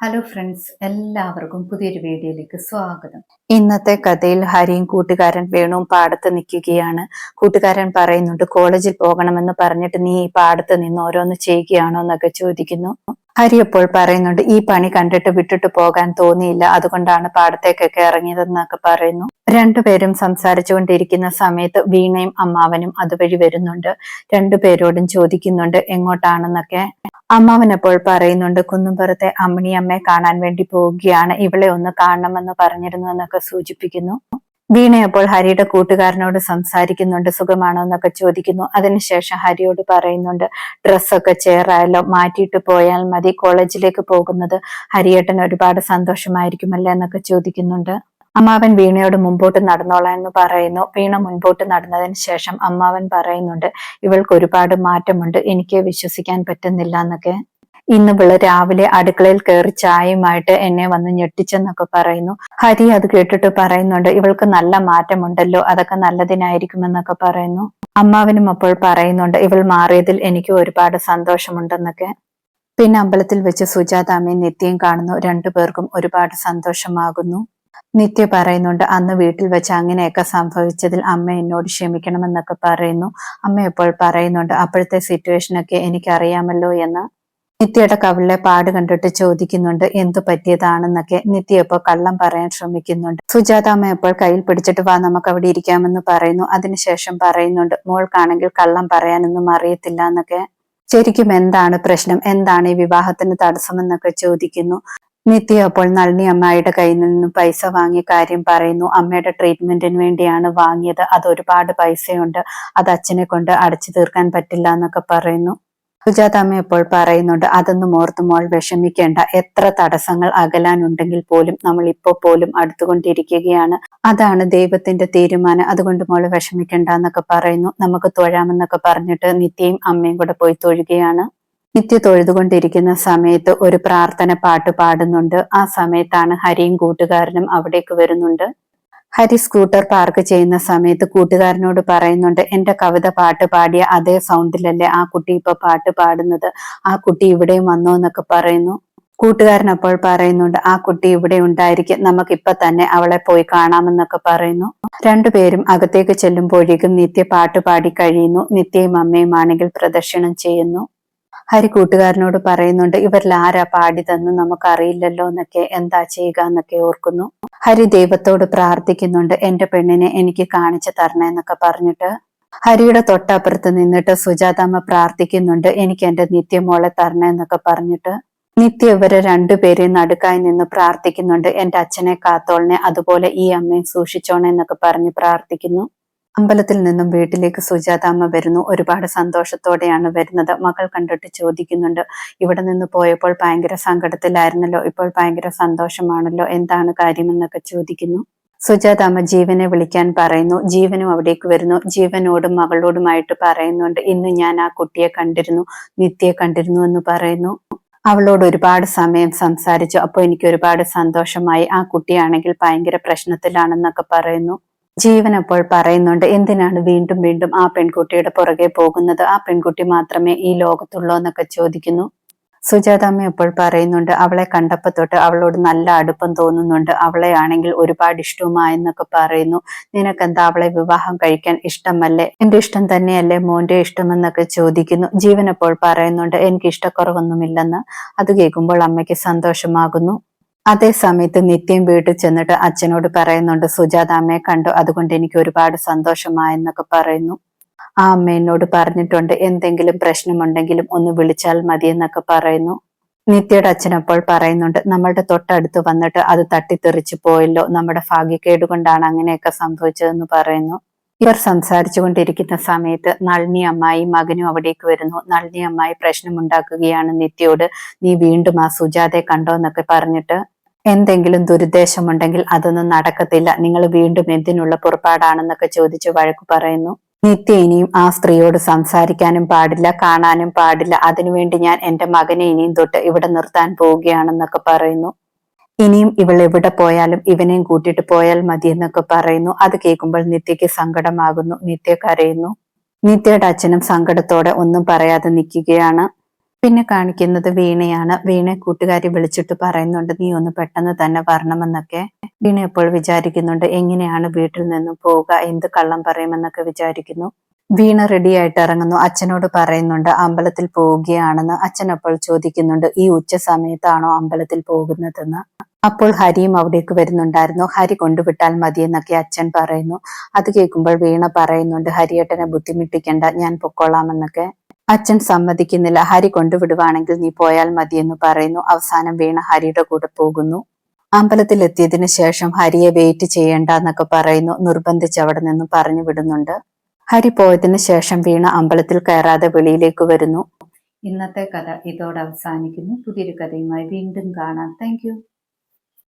Hello friends എല്ലാവർക്കും പുതിയൊരു വീഡിയോയിലേക്ക് സ്വാഗതം. ഇന്നത്തെ കഥയിൽ ഹരിയും കൂട്ടുകാരൻ വേണുവും പാടത്ത് നിൽക്കുകയാണ്. കൂട്ടുകാരൻ പറയുന്നുണ്ട് കോളേജിൽ പോകണമെന്ന് പറഞ്ഞിട്ട് നീ ഈ പാടത്ത് നിന്ന് ഓരോന്ന് ചെയ്യുകയാണോ? എന്നൊക്കെ ചോദിക്കുന്നു. ഹരി അപ്പോൾ പറയുന്നുണ്ട് ഈ പണി കണ്ടിട്ട് വിട്ടിട്ട് പോകാൻ തോന്നിയില്ല. അതുകൊണ്ടാണ് പാടത്തേക്കൊക്കെ ഇറങ്ങിയതെന്നൊക്കെ പറയുന്നു. രണ്ടുപേരും സംസാരിച്ചുകൊണ്ടിരിക്കുന്ന സമയത്ത് വീണയും അമ്മാവനും അതുവഴി വരുന്നുണ്ട്. രണ്ടുപേരോടും ചോദിക്കുന്നുണ്ട് എങ്ങോട്ടാണെന്നൊക്കെ? അമ്മാവൻ അപ്പോൾ പറയുന്നുണ്ട് കുന്നുംപുറത്തെ അമ്മിണിയമ്മയെ കാണാൻ വേണ്ടി പോവുകയാണ്. ഇവളെ ഒന്ന് കാണണമെന്ന് പറഞ്ഞിരുന്നു എന്നൊക്കെ സൂചിപ്പിക്കുന്നു. വീണ അപ്പോൾ ഹരിയുടെ കൂട്ടുകാരനോട് സംസാരിക്കുന്നുണ്ട് സുഖമാണോ? എന്നൊക്കെ ചോദിക്കുന്നു. അതിനുശേഷം ഹരിയോട് പറയുന്നുണ്ട് ഡ്രസ്സൊക്കെ ചേറായാലോ മാറ്റിയിട്ട് പോയാൽ മതി കോളേജിലേക്ക് പോകുന്നത് ഹരിയേട്ടൻ ഒരുപാട് സന്തോഷമായിരിക്കുമല്ലേ? എന്നൊക്കെ ചോദിക്കുന്നുണ്ട്. അമ്മാവൻ വീണയോട് മുമ്പോട്ട് നടന്നോളാം എന്ന് പറയുന്നു. വീണ മുൻപോട്ട് നടന്നതിന് ശേഷം അമ്മാവൻ പറയുന്നുണ്ട് ഇവൾക്ക് ഒരുപാട് മാറ്റമുണ്ട് എനിക്ക് വിശ്വസിക്കാൻ പറ്റുന്നില്ല എന്നൊക്കെ. ഇന്ന് പിള്ള രാവിലെ അടുക്കളയിൽ കയറി ചായയുമായിട്ട് എന്നെ വന്ന് ഞെട്ടിച്ചെന്നൊക്കെ പറയുന്നു. ഹരി അത് കേട്ടിട്ട് പറയുന്നുണ്ട് ഇവൾക്ക് നല്ല മാറ്റമുണ്ടല്ലോ അതൊക്കെ നല്ലതിനായിരിക്കുമെന്നൊക്കെ പറയുന്നു. അമ്മാവനും അപ്പോൾ പറയുന്നുണ്ട് ഇവൾ മാറിയതിൽ എനിക്ക് ഒരുപാട് സന്തോഷമുണ്ടെന്നൊക്കെ. പിന്നെ അമ്പലത്തിൽ വെച്ച് സുജാതാമ്മയും നിത്യയും കാണുന്നു രണ്ടുപേർക്കും ഒരുപാട് സന്തോഷമാകുന്നു. നിത്യ പറയുന്നുണ്ട് അന്ന് വീട്ടിൽ വെച്ച് അങ്ങനെയൊക്കെ സംഭവിച്ചതിൽ അമ്മ എന്നോട് ക്ഷമിക്കണമെന്നൊക്കെ പറയുന്നു. അമ്മ എപ്പോൾ പറയുന്നുണ്ട് അപ്പോഴത്തെ സിറ്റുവേഷനൊക്കെ എനിക്കറിയാമല്ലോ എന്ന്. നിത്യയുടെ കവിളിലെ പാട് കണ്ടിട്ട് ചോദിക്കുന്നുണ്ട് എന്തു പറ്റിയതാണെന്നൊക്കെ. നിത്യ ഇപ്പോൾ കള്ളം പറയാൻ ശ്രമിക്കുന്നുണ്ട്. സുജാത അമ്മ എപ്പോൾ കയ്യിൽ പിടിച്ചിട്ട് വാ നമുക്ക് അവിടെ ഇരിക്കാമെന്ന് പറയുന്നു. അതിനുശേഷം പറയുന്നുണ്ട് മോൾക്കാണെങ്കിൽ കള്ളം പറയാനൊന്നും അറിയത്തില്ല എന്നൊക്കെ ശരിക്കും എന്താണ് പ്രശ്നം? എന്താണ് ഈ വിവാഹത്തിന് തടസ്സമെന്നൊക്കെ ചോദിക്കുന്നു. നിത്യ അപ്പോൾ നളിനി അമ്മായിയുടെ കയ്യിൽ നിന്ന് പൈസ വാങ്ങിയ കാര്യം പറയുന്നു. അമ്മയുടെ ട്രീറ്റ്മെന്റിന് വേണ്ടിയാണ് വാങ്ങിയത്. അത് ഒരുപാട് പൈസയുണ്ട്. അത് അച്ഛനെ കൊണ്ട് അടച്ചു തീർക്കാൻ പറ്റില്ല എന്നൊക്കെ പറയുന്നു. സുജാത അമ്മ ഇപ്പോൾ പറയുന്നുണ്ട്? അതൊന്നും ഓർത്ത് മോൾ വിഷമിക്കേണ്ട. എത്ര തടസ്സങ്ങൾ അകലാനുണ്ടെങ്കിൽ പോലും നമ്മൾ ഇപ്പോ പോലും അടുത്തുകൊണ്ടിരിക്കുകയാണ്. അതാണ് ദൈവത്തിന്റെ തീരുമാനം. അതുകൊണ്ട് മോൾ വിഷമിക്കേണ്ട എന്നൊക്കെ പറയുന്നു. നമുക്ക് തൊഴാമെന്നൊക്കെ പറഞ്ഞിട്ട് നിത്യയും അമ്മയും കൂടെ പോയി തൊഴുകയാണ്. നിത്യ തൊഴുതുകൊണ്ടിരിക്കുന്ന സമയത്ത് ഒരു പ്രാർത്ഥന പാട്ട് പാടുന്നുണ്ട്. ആ സമയത്താണ് ഹരിയും കൂട്ടുകാരനും അവിടേക്ക് വരുന്നുണ്ട്. ഹരി സ്കൂട്ടർ പാർക്ക് ചെയ്യുന്ന സമയത്ത് കൂട്ടുകാരനോട് പറയുന്നുണ്ട് എന്റെ കവിത പാട്ട് പാടിയ അതേ സൗണ്ടിലല്ലേ ആ കുട്ടി ഇപ്പൊ പാട്ട് പാടുന്നത്? ആ കുട്ടി ഇവിടെയും വന്നോ എന്നൊക്കെ പറയുന്നു. കൂട്ടുകാരൻ അപ്പോൾ പറയുന്നുണ്ട് ആ കുട്ടി ഇവിടെ ഉണ്ടായിരിക്കും. നമുക്കിപ്പൊ തന്നെ അവളെ പോയി കാണാമെന്നൊക്കെ പറയുന്നു. രണ്ടുപേരും അകത്തേക്ക് ചെല്ലുമ്പോഴേക്കും നിത്യ പാട്ട് പാടി കഴിയുന്നു. നിത്യയും അമ്മയും ആണെങ്കിൽ പ്രദർശനം ചെയ്യുന്നു. ഹരി കൂട്ടുകാരനോട് പറയുന്നുണ്ട് ഇവരിൽ ആരാ പാടിയതെന്ന് നമുക്കറിയില്ലല്ലോ എന്നൊക്കെ എന്താ ചെയ്യുക എന്നൊക്കെ ഓർക്കുന്നു. ഹരി ദൈവത്തോട് പ്രാർത്ഥിക്കുന്നുണ്ട് എന്റെ പെണ്ണിനെ എനിക്ക് കാണിച്ചു തരണേ എന്നൊക്കെ പറഞ്ഞിട്ട് ഹരിയുടെ തൊട്ടപ്പുറത്ത് നിന്നിട്ട് സുജാതാമ്മ പ്രാർത്ഥിക്കുന്നുണ്ട് എനിക്ക് എന്റെ നിത്യമോളെ തരണേ എന്നൊക്കെ പറഞ്ഞിട്ട് നിത്യ ഇവരെ രണ്ടുപേരെയും നടുക്കായി നിന്ന് പ്രാർത്ഥിക്കുന്നുണ്ട് എന്റെ അച്ഛനെ കാത്തോളിനെ അതുപോലെ ഈ അമ്മയും സൂക്ഷിച്ചോണേ എന്നൊക്കെ പറഞ്ഞ് പ്രാർത്ഥിക്കുന്നു. അമ്പലത്തിൽ നിന്നും വീട്ടിലേക്ക് സുജാതാമ്മ വരുന്നു. ഒരുപാട് സന്തോഷത്തോടെയാണ് വരുന്നത്. മകൾ കണ്ടിട്ട് ചോദിക്കുന്നുണ്ട് ഇവിടെ നിന്ന് പോയപ്പോൾ ഭയങ്കര സങ്കടത്തിലായിരുന്നല്ലോ? ഇപ്പോൾ ഭയങ്കര സന്തോഷമാണല്ലോ? എന്താണ് കാര്യമെന്നൊക്കെ ചോദിക്കുന്നു. സുജാതാമ്മ ജീവനെ വിളിക്കാൻ പറയുന്നു. ജീവനും അവിടേക്ക് വരുന്നു. ജീവനോടും മകളോടുമായിട്ട് പറയുന്നുണ്ട് ഇന്ന് ഞാൻ ആ കുട്ടിയെ കണ്ടിരുന്നു. നിത്യയെ കണ്ടിരുന്നു എന്ന് പറയുന്നു. അവളോട് ഒരുപാട് സമയം സംസാരിച്ചു. അപ്പോൾ എനിക്ക് ഒരുപാട് സന്തോഷമായി. ആ കുട്ടിയാണെങ്കിൽ ഭയങ്കര പ്രശ്നത്തിലാണെന്നൊക്കെ പറയുന്നു. ജീവൻ അപ്പോൾ പറയുന്നുണ്ട്. എന്തിനാണ് വീണ്ടും വീണ്ടും ആ പെൺകുട്ടിയുടെ പുറകെ പോകുന്നത്? ആ പെൺകുട്ടി മാത്രമേ ഈ ലോകത്തുള്ളൂ എന്നൊക്കെ ചോദിക്കുന്നു. സുജാതാമ്മ അപ്പോൾ പറയുന്നുണ്ട് അവളെ കണ്ടപ്പോ തൊട്ട് അവളോട് നല്ല അടുപ്പം തോന്നുന്നുണ്ട്. അവളെ ആണെങ്കിൽ ഒരുപാട് ഇഷ്ടവുമായെന്നൊക്കെ പറയുന്നു. നിനക്കെന്താ അവളെ വിവാഹം കഴിക്കാൻ ഇഷ്ടമല്ലേ? എന്റെ ഇഷ്ടം തന്നെയല്ലേ മോന്റെ ഇഷ്ടമെന്നൊക്കെ ചോദിക്കുന്നു. ജീവൻ അപ്പോൾ പറയുന്നുണ്ട് എനിക്ക് ഇഷ്ടക്കുറവൊന്നുമില്ലെന്ന്. അത് കേൾക്കുമ്പോൾ അമ്മയ്ക്ക് സന്തോഷമാകുന്നു. അതേ സമയത്ത് നിത്യം വീട്ടിൽ ചെന്നിട്ട് അച്ഛനോട് പറയുന്നുണ്ട് സുജാത അമ്മയെ കണ്ടു. അതുകൊണ്ട് എനിക്ക് ഒരുപാട് സന്തോഷമായെന്നൊക്കെ പറയുന്നു. ആ അമ്മ എന്നോട് പറഞ്ഞിട്ടുണ്ട് എന്തെങ്കിലും പ്രശ്നമുണ്ടെങ്കിലും ഒന്ന് വിളിച്ചാൽ മതി എന്നൊക്കെ പറയുന്നു. നിത്യയുടെ അച്ഛൻ അപ്പോൾ പറയുന്നുണ്ട് നമ്മളുടെ തൊട്ടടുത്ത് വന്നിട്ട് അത് തട്ടിത്തെറിച്ചു പോയല്ലോ. നമ്മുടെ ഭാഗ്യക്കേട് കൊണ്ടാണ് അങ്ങനെയൊക്കെ സംഭവിച്ചതെന്ന് പറയുന്നു. ഇവർ സംസാരിച്ചു കൊണ്ടിരിക്കുന്ന സമയത്ത് നളിനി അമ്മായി മകനും അവിടേക്ക് വരുന്നു. നളിനി അമ്മായി പ്രശ്നമുണ്ടാക്കുകയാണ് നിത്യയോട്. നീ വീണ്ടും ആ സുജാതെ കണ്ടോ എന്നൊക്കെ പറഞ്ഞിട്ട് എന്തെങ്കിലും ദുരുദ്ദേശമുണ്ടെങ്കിൽ അതൊന്നും നടക്കത്തില്ല. നിങ്ങൾ വീണ്ടും എന്തിനുള്ള പുറപ്പാടാണെന്നൊക്കെ ചോദിച്ച് വഴക്ക് പറയുന്നു. നിത്യ ഇനിയും ആ സ്ത്രീയോട് സംസാരിക്കാനും പാടില്ല കാണാനും പാടില്ല. അതിനുവേണ്ടി ഞാൻ എന്റെ മകനെ ഇനിയും തൊട്ട് ഇവിടെ നിർത്താൻ പോവുകയാണെന്നൊക്കെ പറയുന്നു. ഇനിയും ഇവൾ എവിടെ പോയാലും ഇവനെയും കൂട്ടിട്ട് പോയാൽ മതി എന്നൊക്കെ പറയുന്നു. അത് കേൾക്കുമ്പോൾ നിത്യയ്ക്ക് സങ്കടമാകുന്നു. നിത്യ കരയുന്നു. നിത്യയുടെ അച്ഛനും സങ്കടത്തോടെ ഒന്നും പറയാതെ നിൽക്കുകയാണ്. പിന്നെ കാണിക്കുന്നത് വീണയാണ്. വീണയെ കൂട്ടുകാരി വിളിച്ചിട്ട് പറയുന്നുണ്ട് നീ ഒന്ന് പെട്ടെന്ന് തന്നെ വരണമെന്നൊക്കെ. വീണ എപ്പോൾ വിചാരിക്കുന്നുണ്ട് എങ്ങനെയാണ് വീട്ടിൽ നിന്നും പോവുക? എന്ത് കള്ളം പറയുമെന്നൊക്കെ വിചാരിക്കുന്നു. വീണ റെഡി ആയിട്ട് ഇറങ്ങുന്നു. അച്ഛനോട് പറയുന്നുണ്ട് അമ്പലത്തിൽ പോവുകയാണെന്ന്. അച്ഛൻ അപ്പോൾ ചോദിക്കുന്നുണ്ട് ഈ ഉച്ച സമയത്താണോ അമ്പലത്തിൽ പോകുന്നതെന്ന്? അപ്പോൾ ഹരിയും അവിടേക്ക് വരുന്നുണ്ടായിരുന്നു. ഹരി കൊണ്ടുവിട്ടാൽ മതി എന്നൊക്കെ അച്ഛൻ പറയുന്നു. അത് കേൾക്കുമ്പോൾ വീണ പറയുന്നുണ്ട് ഹരിയേട്ടനെ ബുദ്ധിമുട്ടിക്കണ്ട ഞാൻ പൊക്കോളാമെന്നൊക്കെ. അച്ഛൻ സമ്മതിക്കുന്നില്ല. ഹരി കൊണ്ടുവിടുവാണെങ്കിൽ നീ പോയാൽ മതി എന്ന് പറയുന്നു. അവസാനം വീണ ഹരിയുടെ കൂടെ പോകുന്നു. അമ്പലത്തിൽ എത്തിയതിനു ശേഷം ഹരിയെ വെയിറ്റ് ചെയ്യണ്ട എന്നൊക്കെ പറയുന്നു. നിർബന്ധിച്ച് അവിടെ നിന്നും പറഞ്ഞു വിടുന്നുണ്ട്. ഹരി പോയതിനു ശേഷം വീണ അമ്പലത്തിൽ കയറാതെ വെളിയിലേക്ക് വരുന്നു. ഇന്നത്തെ കഥ ഇതോടെ അവസാനിക്കുന്നു. പുതിയൊരു കഥയുമായി വീണ്ടും കാണാം. താങ്ക്